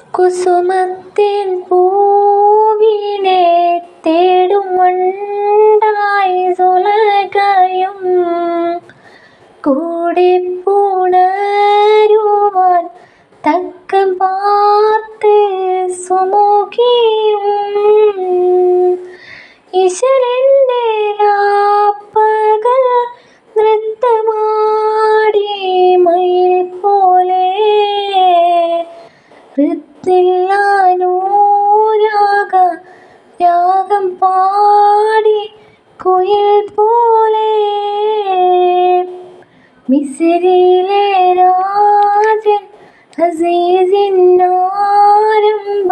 കുസുമത്തിൻ പൂവിനെ തേടുമുണ്ടായി സുലകയും കൂടെ പുണരുവാൻ തക്കം പാർത്ത് സുമുഖിയും. ഈശ്വരന്റെ കരുത്തില്ലാനൂരാക രാഗം പാടി കുയിൽ പോലെ. മിസരിയിലെ രാജൻ അസീസിന്നാരംഭ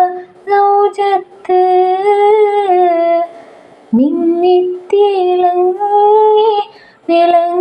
സൗജത്ത്. മിന്നിത്തിളങ്ങി വിളങ്ങി